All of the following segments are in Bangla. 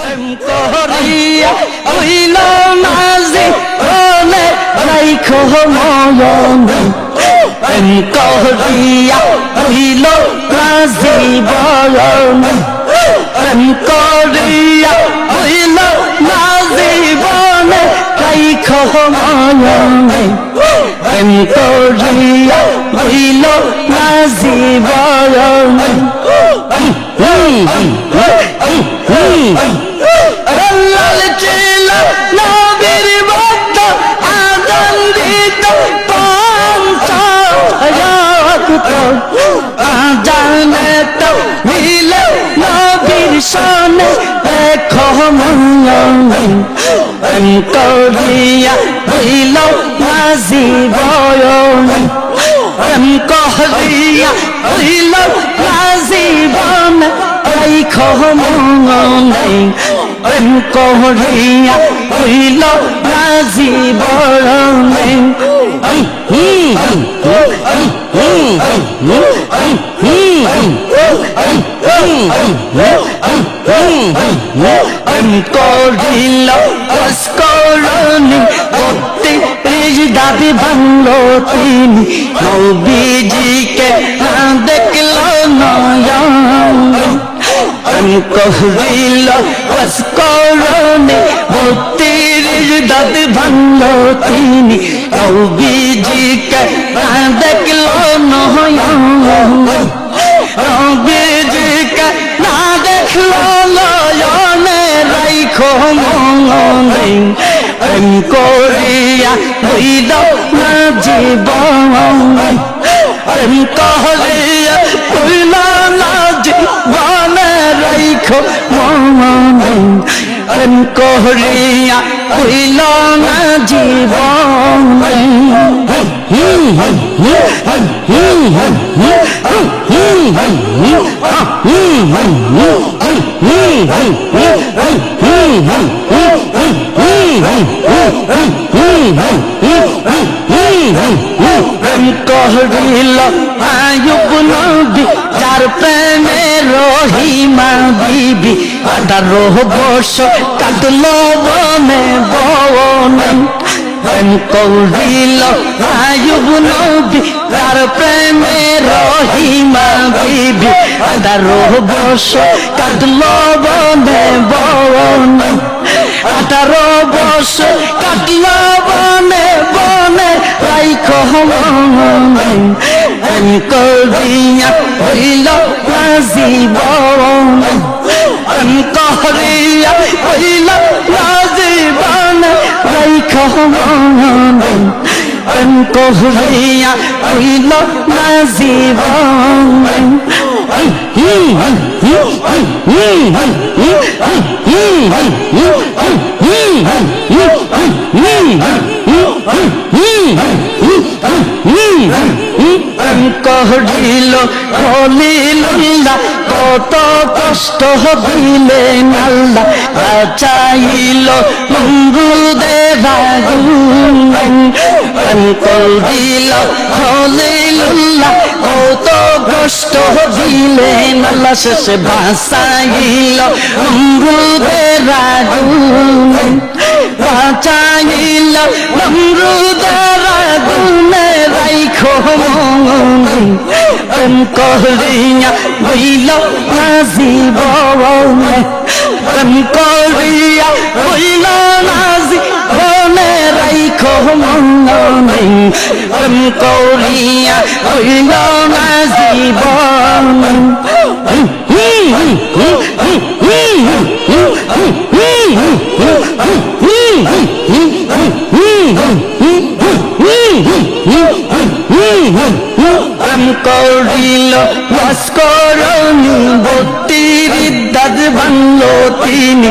করিয়া হইল ময়নে। প্রেম করিয়া হইল নাজি বনে রাইখো ময়নে। প্রেম করিয়া হইল নাজি, বয়নে। লাল জানে তো মিলে নবীর সনে দেখো মন করিয়া হইল নাজি প্রেম করিয়া হইল নাজি বন মনে প্রেম করিয়া হইল নাজি বরণে প্রেম করিল করণি করতে দাবি ভাঙলো তিনি নবীজিকে দেখল নয়ন কহিল করণে ভক্তির দাদ ভাঙল তিনি নবীজিকে দেখল নয়ন নবীজিকে না দেখল নয়নে রাইখো মনে প্রেম করিয়া হইল না জীবন প্রেম করিয়া হইল না জীবন রাইখো মনে প্রেম করিয়া হইল না জীবন। কহিল আয়ুব নবী যার প্রেমে রহিমা বিবি আঠারো বছর কাটলো বনে বনে প্রেম করিল আয়ুব নবী যার প্রেমে রহিমা বিবি আঠারো বছর কাটলো বনে বনে আঠারো বছর কাটলো বনে বনে রাইখো প্রেম করিয়া হইল জীবন প্রেম করিয়া হইল প্রেম করিয়া হইল জীবন কহিল হলিল্লা কত কষ্ট দিলে নাল্লা চাইল মঙ্গুদেবা কহিল হলিল্লা কত কষ্ট দিলে নাল্লা শেষে বাসাইল মঙ্গুদেবা বাঁচাইল মঙ্গুদেবা গুনে রাইখো মনে করিয়া হইল মনে করিয়া হইল না জীবনে প্রেম করিল ভাস্করণী বত্তির দাদ ভাঙল তিনি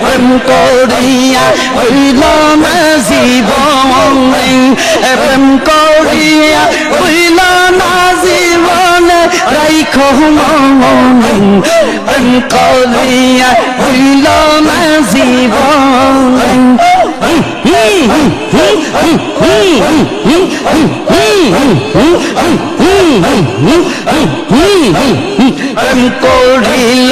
vẫn cô đi à, hơi lo mà gì bỏ mong mình. Vẫn cô đi à, hơi lo mà gì bỏ nè đây không mong mình. Vẫn cô đi hơi lo mà gì bỏ mình. Mm-hmm. করিল,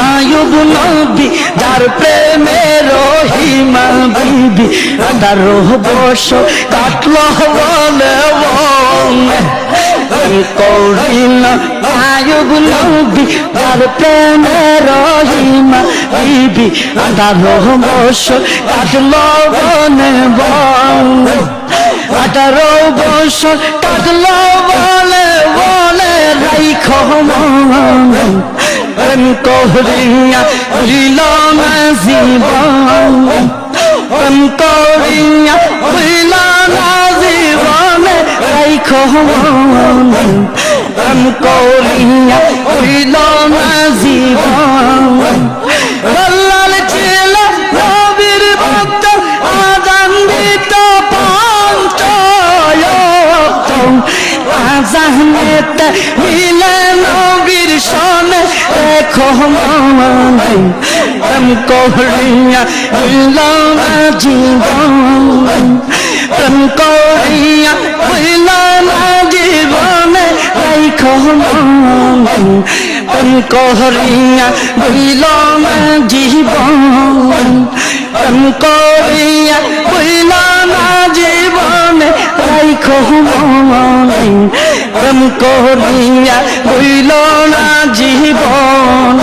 আয়ুব নবী, যার প্রেমের রহিমা বিবি আঠারো বর্ষ কাটল বলে প্রেম করিল, আয়ুব নবী, যার প্রেমের রহিমা বিবি আঠারো বর্ষ কাটল বনে বন। আঠারো বছর কাটলো বলে মন প্রেম করিয়া হইল না জীবন করিয়া হইল না জীবনে রাইখ মন প্রেম করিয়া হইল না জীবন আজানেতে মিলে দেখো মনে প্রেম করিয়া হইল না জীবন। প্রেম করিয়া হইল না জীবনে রাইখো মনে প্রেম করিয়া হইল না জীবন। প্রেম করিয়া হইল না জীবনে রাইখো মনে প্রেম করিয়া হইল না জীবন